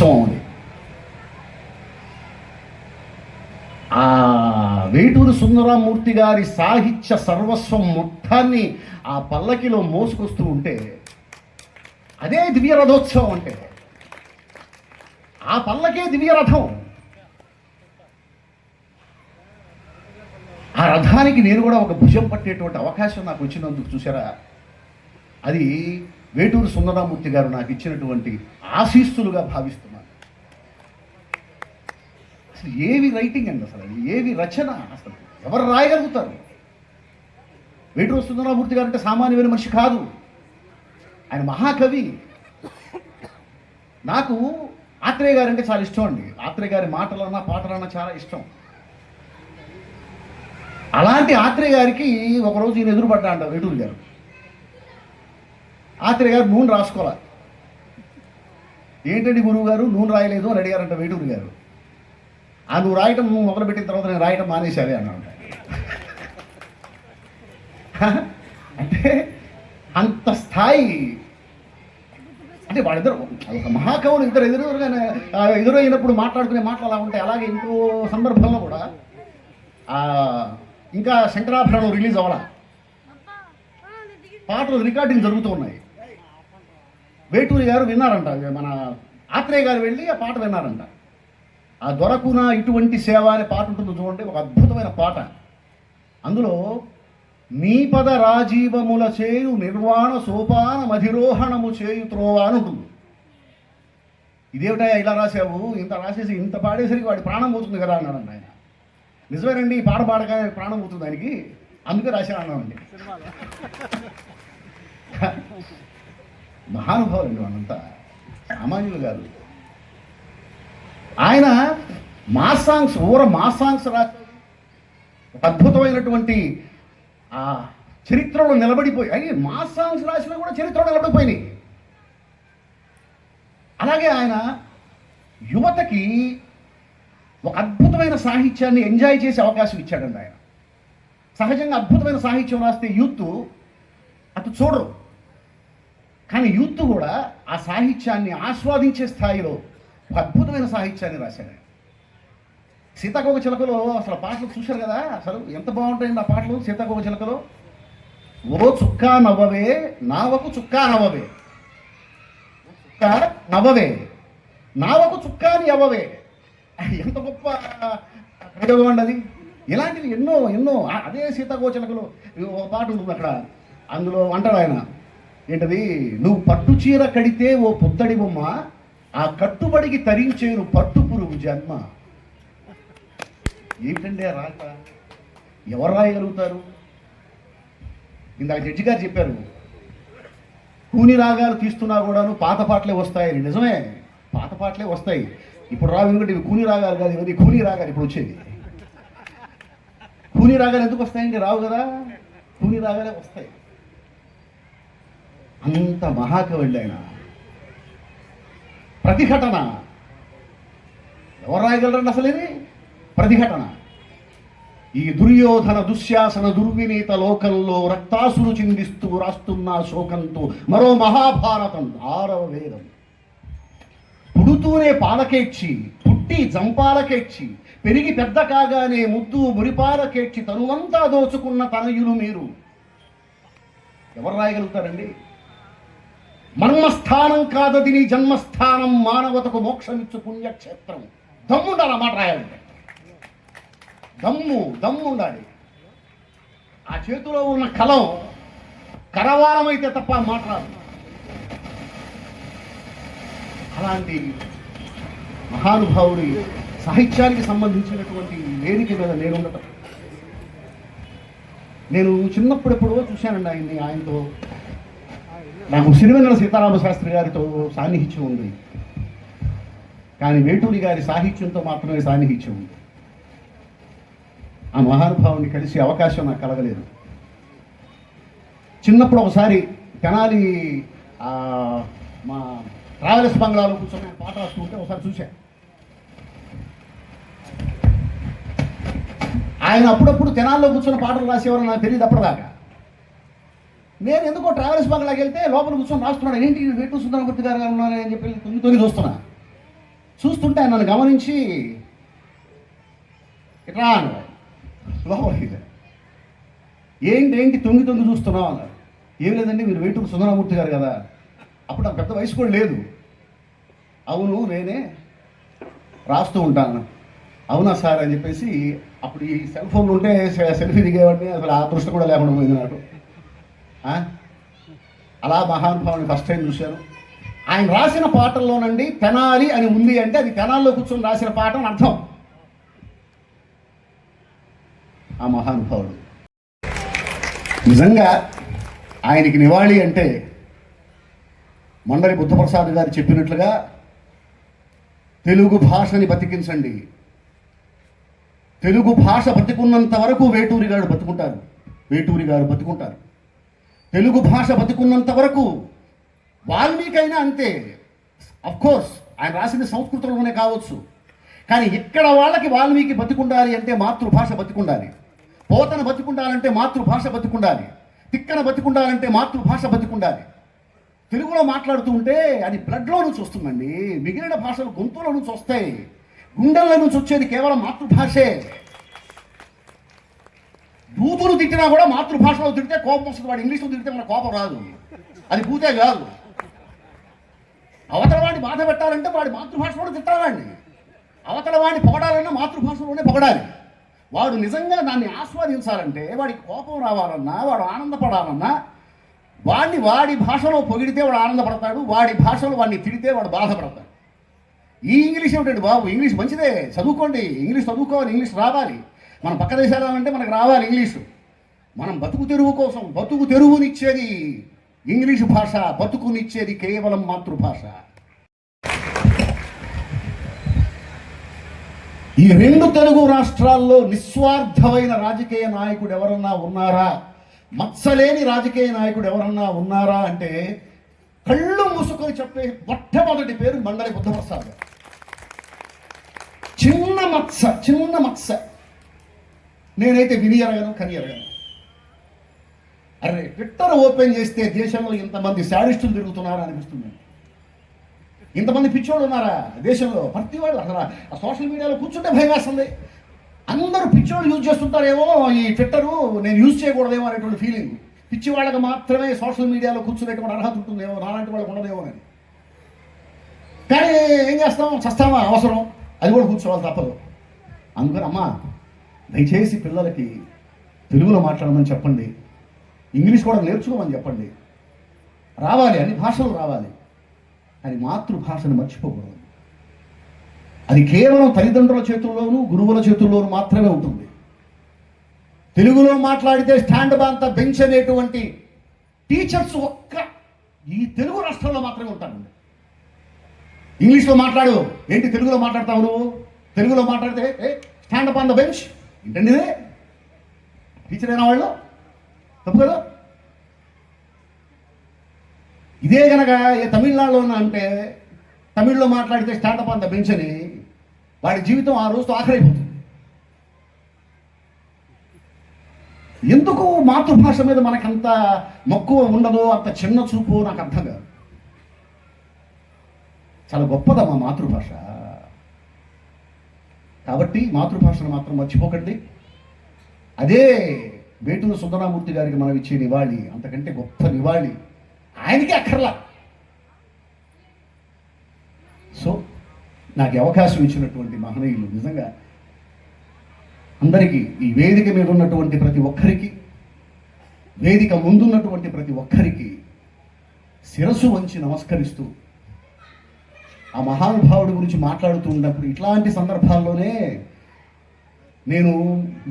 ఉత్సవం అది ఆ వేటూరు సుందరామూర్తి గారి సాహిత్య సర్వస్వం మొత్తాన్ని ఆ పల్లకిలో మోసుకొస్తూ ఉంటే అదే దివ్య రథోత్సవం అంటే ఆ పల్లకే దివ్య రథం ఆ రథానికి నేను కూడా ఒక భుజం పట్టేటువంటి అవకాశం నాకు వచ్చినందుకు చూసారా అది వేటూరు సుందరమూర్తి గారు నాకు ఇచ్చినటువంటి ఆశీస్సులుగా భావిస్తున్నాను. అసలు ఏవి రైటింగ్ అండి అసలు? ఏవి రచన? అసలు ఎవరు రాయగలుగుతారు? వేటూరు సుందరామూర్తి గారు అంటే సామాన్యమైన మనిషి కాదు. ఆయన మహాకవి. నాకు ఆత్రేయ గారు అంటే చాలా ఇష్టం అండి. ఆత్రేయ గారి మాటలన్నా పాటలన్నా చాలా ఇష్టం. అలాంటి ఆత్రేయ గారికి ఒకరోజు ఈయన ఎదురుపడ్డా అంట వేటూరు గారు. ఆత్రేయ గారు నూనె రాసుకోవాలి. ఏంటండి గురువు గారు? నూనె రాయలేదు అని అడిగారంట వేటూరు గారు. ఆ నువ్వు రాయటం మొదలుపెట్టిన తర్వాత నేను రాయటం మానేశాలి అన్నాడు. అంటే అంత స్థాయి. అంటే వాళ్ళిద్దరు ఒక మహాకవులు ఇద్దరు ఎదురుగా ఎదురైనప్పుడు మాట్లాడుకునే మాటలు అలా ఉంటాయి. అలాగే ఇంకో సందర్భంలో కూడా ఇంకా శంకరాభరణం రిలీజ్ అవ్వాల? పాటలు రికార్డింగ్ జరుగుతూ ఉన్నాయి. వేటూరి గారు విన్నారంట మన ఆత్రేయ గారు వెళ్ళి ఆ పాట విన్నారంట. ఆ దొరకున ఇటువంటి సేవ అనే పాట ఉంటుంది చూడండి ఒక అద్భుతమైన పాట. అందులో నీ పద రాజీవముల చేయు నిర్వాణ సోపాన మధిరోహణము చేయు త్రోవ అని ఉంటుంది. ఇదేమిటా ఇలా రాసావు ఇంత రాసేసి ఇంత పాడేసరికి వాడి ప్రాణం పోతుంది కదా అన్నాడు ఆయన. నిజమేనండి ఈ పాట పాడగానే ప్రాణం పోతుంది ఆయనకి. అందుకే రాశాను అన్నానండి మహానుభావులండి వాళ్ళంతా సామాన్యులు కాదు. ఆయన మా సాంగ్స్ ఊర మా సాంగ్స్ రాశాడు ఒక అద్భుతమైనటువంటి ఆ చరిత్రలో నిలబడిపోయి అయ్యి మా సాంగ్స్ రాసినా కూడా చరిత్రలో నిలబడిపోయినాయి. అలాగే ఆయన యువతకి ఒక అద్భుతమైన సాహిత్యాన్ని ఎంజాయ్ చేసే అవకాశం ఇచ్చాడండి ఆయన. సహజంగా అద్భుతమైన సాహిత్యం రాస్తే యూత్ అటు చూడరు. కానీ యూత్ కూడా ఆ సాహిత్యాన్ని ఆస్వాదించే స్థాయిలో అద్భుతమైన సాహిత్యాన్ని రాశాడు. ఆయన సీతాకోక చిలకలో అసలు పాటలు చూశారు కదా? అసలు ఎంత బాగుంటాయండి ఆ పాటలు సీతాకోక చిలకలో? ఓ చుక్కా నవ్వవే నావకు చుక్కా నవ్వవే. చుక్కా నవ్వవే నావకు చుక్కాని అవ్వవే ఎంత గొప్ప ప్రయోగం అండి అది. ఇలాంటివి ఎన్నో ఎన్నో. అదే సీతాకోచలకలో ఒక పాట ఉంటుంది అక్కడ. అందులో అంటాడు ఆయన. ఏంటది? నువ్వు పట్టు చీర కడితే ఓ పొత్తడి బొమ్మ ఆ కట్టుబడికి తరించేరు పట్టు పురుగు జన్మ. ఏమిటండి రాక ఎవరు రాయగలుగుతారు? ఇందాక జడ్జి గారు చెప్పారు కూని రాగాలు తీస్తున్నా కూడాను పాత పాటలే వస్తాయని. నిజమే పాత పాటలే వస్తాయి. ఇప్పుడు రావు ఎందుకంటే ఇవి కూని రాగాలు కాదు ఇవన్నీ కూని రాగాలు ఇప్పుడు వచ్చేది కూని రాగాలు ఎందుకు వస్తాయండి రావు కదా కూని రాగాలే వస్తాయి. అంత మహాకవి ఆయన. ప్రతిఘటన. ఎవరు రాయగలరండి అసలు ఇది? ప్రతిఘటన. ఈ దుర్యోధన దుశ్శాసన దుర్వినీత లోకంలో రక్తాసులు చిందిస్తూ రాస్తున్న శోకంతో మరో మహాభారతం ఆరవ వేదం. పుడుతూనే పాలకేచ్చి పుట్టి జంపాలకేచ్చి పెరిగి పెద్ద కాగానే ముద్దు మురిపాలకేచ్చి తనువంతా దోచుకున్న తనయులు మీరు. ఎవరు రాయగలుగుతారండి? మర్మస్థానం కాదది నీ జన్మస్థానం మానవతకు మోక్షమిచ్చు పుణ్యక్షేత్రం. దమ్ముండాలి ఆ మాట రాయాలంటే. దమ్ము దమ్ము ఉండాలి. ఆ చేతిలో ఉన్న కలం కరవాలమైతే తప్ప మాట రాదు. అలాంటి మహానుభావుడి సాహిత్యానికి సంబంధించినటువంటి వేదిక మీద నేను ఉండటం నేను చిన్నప్పుడు ఎప్పుడో చూశానండి ఆయన్ని ఆయనతో నాకు సిరివెన్నెల సీతారామ శాస్త్రి గారితో సాన్నిహిత్యం ఉంది. కానీ వేటూరి గారి సాహిత్యంతో మాత్రమే సాన్నిహిత్యం ఉంది. ఆ మహానుభావుని కలిసే అవకాశం నాకు కలగలేదు. చిన్నప్పుడు ఒకసారి తెనాలి మా ట్రావెల్స్ బంగ్లాలో కూర్చొని నేను పాట రాసుకుంటే ఒకసారి చూశాను ఆయన అప్పుడప్పుడు తెనాల్లో కూర్చొని పాటలు రాసేవారు నాకు తెలియదు అప్పటిదాకా. నేను ఎందుకో ట్రావెల్స్ బంగ్లాకి వెళ్తే లోపల కూర్చొని రాస్తున్నాడు. ఏంటి వేటు సుందరమూర్తి గారు ఉన్నారని అని చెప్పి తొంగి తొంగి చూస్తున్నా. చూస్తుంటే ఆయన నన్ను గమనించి ఇట్లా అన్నాడు లోపలికి ఏంటి ఏంటి తొంగి తొంగి చూస్తున్నావు? అన్నారు ఏం లేదండి మీరు వేటూరు సుందరమూర్తి గారు కదా. అప్పుడు నాకు పెద్ద వయసు కూడా లేదు. అవును నేనే రాస్తూ ఉంటాను. అవునా సార్? అని చెప్పేసి అప్పుడు ఈ సెల్ ఫోన్లు ఉంటే సెల్ఫీ దిగేవాడిని. అసలు ఆ దృష్టి కూడా లేకుండా పోయింది నాకు. అలా మహానుభావుని ఫస్ట్ టైం చూశాను. ఆయన రాసిన పాటల్లోనండి తెనాలి అని ఉంది అంటే అది తెనాల్లో కూర్చొని రాసిన పాట అని అర్థం. ఆ మహానుభావుడు. నిజంగా ఆయనకి నివాళి అంటే మండలి బుద్ధప్రసాద్ గారు చెప్పినట్లుగా తెలుగు భాషని బతికించండి. తెలుగు భాష బతికున్నంత వరకు వేటూరి గారు బతుకుంటారు. వేటూరి గారు బతుకుంటారు. తెలుగు భాష బతికున్నంత వరకు వాల్మీకైనా అంతే. కోర్స్ ఆయన రాసిన సంస్కృతంలోనే కావచ్చు. కానీ ఇక్కడ వాళ్ళకి వాల్మీకి బతికుండాలి అంటే మాతృభాష బతికుండాలి. పోతన బతికుండాలంటే మాతృభాష బతికుండాలి. తిక్కన బతికుండాలంటే మాతృభాష బతికుండాలి. తెలుగులో మాట్లాడుతూ ఉంటే అది బ్లడ్లో నుంచి వస్తుందండి. మిగిలిన భాషలు గొంతులో నుంచి వస్తాయి. గుండెల్లో నుంచి వచ్చేది కేవలం మాతృభాషే. బూతులు తిట్టినా కూడా మాతృభాషలో తిడితే కోపం వస్తుంది. వాడు ఇంగ్లీష్లో తిడితే మన కోపం రాదు. అది పూతే కాదు. అవతల వాడిని బాధ పెట్టాలంటే వాడి మాతృభాషలో తిట్టాలండి. అవతల వాడిని పొగడాలన్నా మాతృభాషలోనే పొగడాలి. వాడు నిజంగా దాన్ని ఆస్వాదించాలంటే వాడికి కోపం రావాలన్నా వాడు ఆనందపడాలన్నా వాడిని వాడి భాషలో పొగిడితే వాడు ఆనందపడతాడు వాడి భాషలో వాడిని తిడితే వాడు బాధపడతాడు. ఈ ఇంగ్లీష్ ఏమిటండి బాబు? ఇంగ్లీష్ మంచిదే. చదువుకోండి. ఇంగ్లీష్ చదువుకోవాలి ఇంగ్లీష్ రావాలి. మన పక్క దేశాలు అంటే మనకు రావాలి ఇంగ్లీషు. మనం బతుకు తెరువు కోసం బతుకు తెరువునిచ్చేది ఇంగ్లీషు భాష బతుకునిచ్చేది కేవలం మాతృభాష. ఈ రెండు తెలుగు రాష్ట్రాల్లో నిస్వార్థమైన రాజకీయ నాయకుడు ఎవరన్నా ఉన్నారా? మత్సలేని రాజకీయ నాయకుడు ఎవరన్నా ఉన్నారా అంటే కళ్ళు మూసుకొని చెప్పే మొట్టమొదటి పేరు మండలి బుద్ధప్రసాద్. చిన్న మత్స చిన్న మత్స నేనైతే విని ఎరగను కని ఎరగను. అరే ట్విట్టర్ ఓపెన్ చేస్తే దేశంలో ఇంతమంది శాడిస్టులు తిరుగుతున్నారా అనిపిస్తుంది. ఇంతమంది పిచ్చోళ్ళు ఉన్నారా దేశంలో? ప్రతి వాళ్ళు అసలు ఆ సోషల్ మీడియాలో కూర్చుంటే భయం వేస్తుంది. అందరూ పిచ్చోళ్ళు యూజ్ చేస్తుంటారేమో ఈ ట్విట్టరు నేను యూజ్ చేయకూడదేమో అనేటువంటి ఫీలింగ్ పిచ్చి వాళ్ళకి మాత్రమే సోషల్ మీడియాలో కూర్చునేటువంటి అర్హత ఉంటుందేమో నాలాంటి వాళ్ళకి ఉండదేమో అని. కానీ ఏం చేస్తాం? చస్తామా? అవసరం. అది కూడా కూర్చోవాలి తప్పదు. అందుకని అమ్మా దయచేసి పిల్లలకి తెలుగులో మాట్లాడమని చెప్పండి. ఇంగ్లీష్ కూడా నేర్చుకోమని చెప్పండి. రావాలి అన్ని భాషలు రావాలి. అది మాతృభాషను మర్చిపోకూడదు. అది కేవలం తల్లిదండ్రుల చేతుల్లోనూ గురువుల చేతుల్లోనూ మాత్రమే ఉంటుంది. తెలుగులో మాట్లాడితే స్టాండ్ బాంత బెంచ్ అనేటువంటి టీచర్స్ ఒక్క ఈ తెలుగు రాష్ట్రంలో మాత్రమే ఉంటారండి ఇంగ్లీష్లో మాట్లాడు. ఏంటి తెలుగులో మాట్లాడతావు నువ్వు? తెలుగులో మాట్లాడితే stand up on the bench? ఏంటండి ఇది? టీచర్ అయిన వాళ్ళు? తప్పు కదా? ఇదే గనక ఏ తమిళనాడులో ఉన్నా అంటే తమిళ్ళో మాట్లాడితే స్టాండప్ అంత పెంచని వాడి జీవితం ఆ రోజుతో ఆఖరైపోతుంది. ఎందుకు మాతృభాష మీద మనకంత మక్కువ ఉండదో అంత చిన్న చూపు నాకు అర్థం కాదు. చాలా గొప్పదమ్మా మాతృభాష. కాబట్టి మాతృభాషను మాత్రం మర్చిపోకండి. అదే వేటూరు సుందరామూర్తి గారికి మనం ఇచ్చే నివాళి అంతకంటే గొప్ప నివాళి ఆయనకి అక్కర్లా. సో నాకు అవకాశం ఇచ్చినటువంటి మహనీయులు నిజంగా అందరికీ ఈ వేదిక మీద ఉన్నటువంటి ప్రతి ఒక్కరికి వేదిక ముందున్నటువంటి ప్రతి ఒక్కరికి శిరస్సు వంచి నమస్కరిస్తూ ఆ మహానుభావుడి గురించి మాట్లాడుతూ ఉన్నప్పుడు ఇట్లాంటి సందర్భాల్లోనే నేను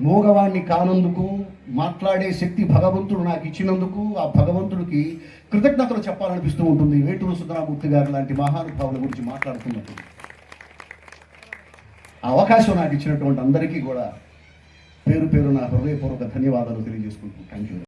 మూగవాణ్ణి కానందుకు మాట్లాడే శక్తి భగవంతుడు నాకు ఇచ్చినందుకు ఆ భగవంతుడికి కృతజ్ఞతలు చెప్పాలనిపిస్తూ ఉంటుంది. వేటూరు సుందరామూర్తి గారు లాంటి మహానుభావుల గురించి మాట్లాడుతున్నప్పుడు. ఆ అవకాశం నాకు ఇచ్చినటువంటి అందరికీ కూడా పేరు పేరు నా హృదయపూర్వక ధన్యవాదాలు తెలియజేసుకుంటున్నాను. Thank you